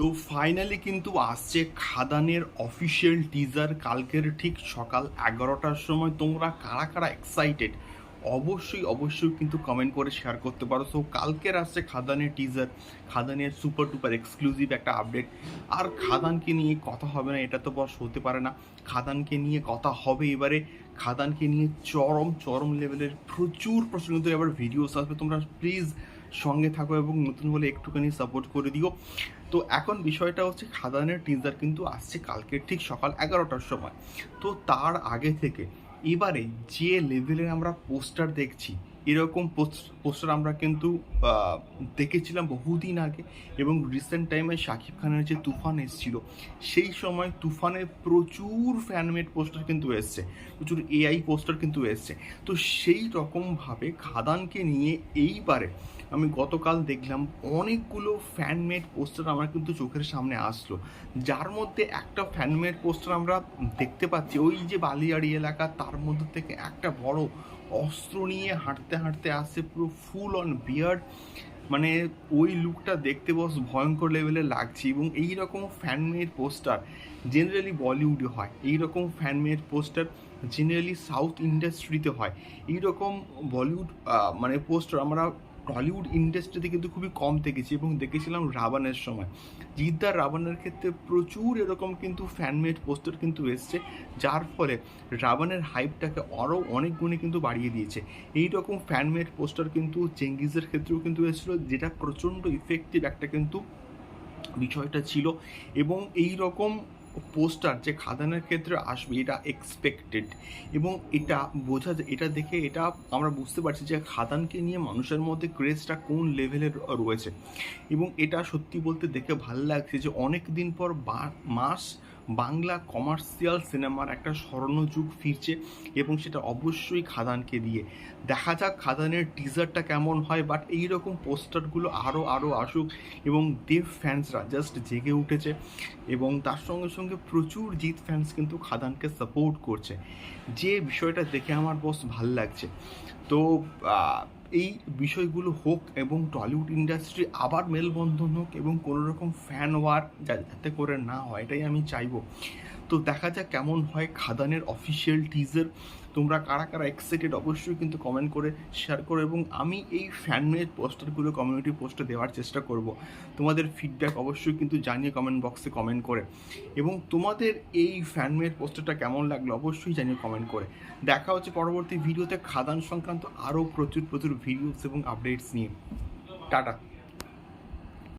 তো ফাইনালি কিন্তু আসছে খাদানের অফিসিয়াল টিজার কালকের ঠিক সকাল এগারোটার সময় তোমরা কারা কারা এক্সাইটেড অবশ্যই অবশ্যই কিন্তু কমেন্ট করে শেয়ার করতে পারো। সো কালকের আসছে খাদানের টিজার খাদানের সুপার টুপার এক্সক্লুসিভ একটা আপডেট আর খাদানকে নিয়ে কথা হবে না, এটা তো বস হতে পারে না। খাদানকে নিয়ে কথা হবে এবারে। খাদানকে নিয়ে চরম চরম লেভেলের প্রচুর কিন্তু এবার ভিডিওস আসবে। তোমরা প্লিজ সঙ্গে থাকো এবং নতুন বলে একটুখানি সাপোর্ট করে দিও। তো এখন বিষয়টা হচ্ছে খাদানের টিজার কিন্তু আসছে কালকে ঠিক সকাল এগারোটার সময়। তো তার আগে থেকে এবারে যে লেভেলের আমরা পোস্টার দেখছি, এরকম পোস্টার আমরা কিন্তু দেখেছিলাম বহুদিন আগে এবং রিসেন্ট টাইমে শাকিব খানের যে তুফান এসেছিল, সেই সময় তুফানে প্রচুর ফ্যানমেড পোস্টার কিন্তু এসছে, প্রচুর এআই পোস্টার কিন্তু এসছে। তো সেই রকমভাবে খাদানকে নিয়ে এইবারে আমি গতকাল দেখলাম অনেকগুলো ফ্যানমেড পোস্টার আমার কিন্তু চোখের সামনে আসলো। যার মধ্যে একটা ফ্যানমেড পোস্টার আমরা দেখতে পাচ্ছি, ওই যে বালিয়াড়ি এলাকা, তার মধ্যে থেকে একটা বড় অস্ত্র নিয়ে হাঁটতে হাঁটতে আসছে, পুরো ফুল অন বিয়ার্ড মানে ওই লুকটা দেখতে বস ভয়ঙ্কর লেভেলে লাগছে এবং এই রকম ফ্যানমেড পোস্টার জেনারেলি বলিউডে হয়। এই রকম ফ্যানমেড পোস্টার জেনারেলি সাউথ ইন্ডাস্ট্রিতে হয়। এই রকম বলিউড মানে পোস্টার আমরা টলিউড ইন্ডাস্ট্রিতে কিন্তু খুবই কম দেখেছি এবং দেখেছিলাম রাবণের সময়। জিদ্দার রাবণের ক্ষেত্রে প্রচুর এরকম কিন্তু ফ্যানমেড পোস্টার কিন্তু এসছে, যার ফলে রাবণের হাইপটাকে আরও অনেক গুণে কিন্তু বাড়িয়ে দিয়েছে। এই রকম ফ্যানমেড পোস্টার কিন্তু চেঙ্গিজের ক্ষেত্রেও কিন্তু এসেছিল, যেটা প্রচণ্ড ইফেক্টিভ একটা কিন্তু বিষয়টা ছিল। এবং এই রকম পোস্টার যে খাদানের ক্ষেত্রে আসবে, এটা এক্সপেক্টেড এবং এটা বোঝা এটা দেখে এটা আমরা বুঝতে পারছি যে খাদানকে নিয়ে মানুষের মধ্যে ক্রেজটা কোন লেভেলের রয়েছে। এবং এটা সত্যি বলতে দেখে ভালো লাগছে যে অনেক দিন পর মাস বাংলা কমার্শিয়াল সিনেমার একটা স্বর্ণযুগ ফিরছে এবং সেটা অবশ্যই খাদানকে দিয়ে। দেখা যাক খাদানের টিজারটা কেমন হয় বাট এই রকম পোস্টারগুলো আরও আরও আসুক এবং দেব ফ্যান্সরা জাস্ট জেগে উঠেছে এবং তার সঙ্গে সঙ্গে প্রচুর জিৎ ফ্যান্স কিন্তু খাদানকে সাপোর্ট করছে। যে বিষয়টা দেখে আমার বস ভালো লাগছে। তো এই বিষয়গুলো হোক এবং টলিউড ইন্ডাস্ট্রি আবার মেলবন্ধন হোক এবং কোনো রকম ফ্যান ওয়ার যাতে করে না হয়, এটাই আমি চাইব। তো দেখা যাক কেমন হয় খাদানের অফিসিয়াল টিজার তোমরা কারা কারা এক্সাইটেড অবশ্যই কিন্তু কমেন্ট করে শেয়ার করো এবং আমি এই ফ্যানমেড পোস্টারগুলো কমিউনিটি পোস্টে দেওয়ার চেষ্টা করব। তোমাদের ফিডব্যাক অবশ্যই কিন্তু জানিয়ে কমেন্ট বক্সে কমেন্ট করে। এবং তোমাদের এই ফ্যানমেড পোস্টারটা কেমন লাগল অবশ্যই জানিয়ে কমেন্ট করে। দেখা হচ্ছে পরবর্তী ভিডিওতে খাদান সংক্রান্ত আরও প্রচুর প্রচুর ভিডিওস এবং আপডেটস নিয়ে। টাটা।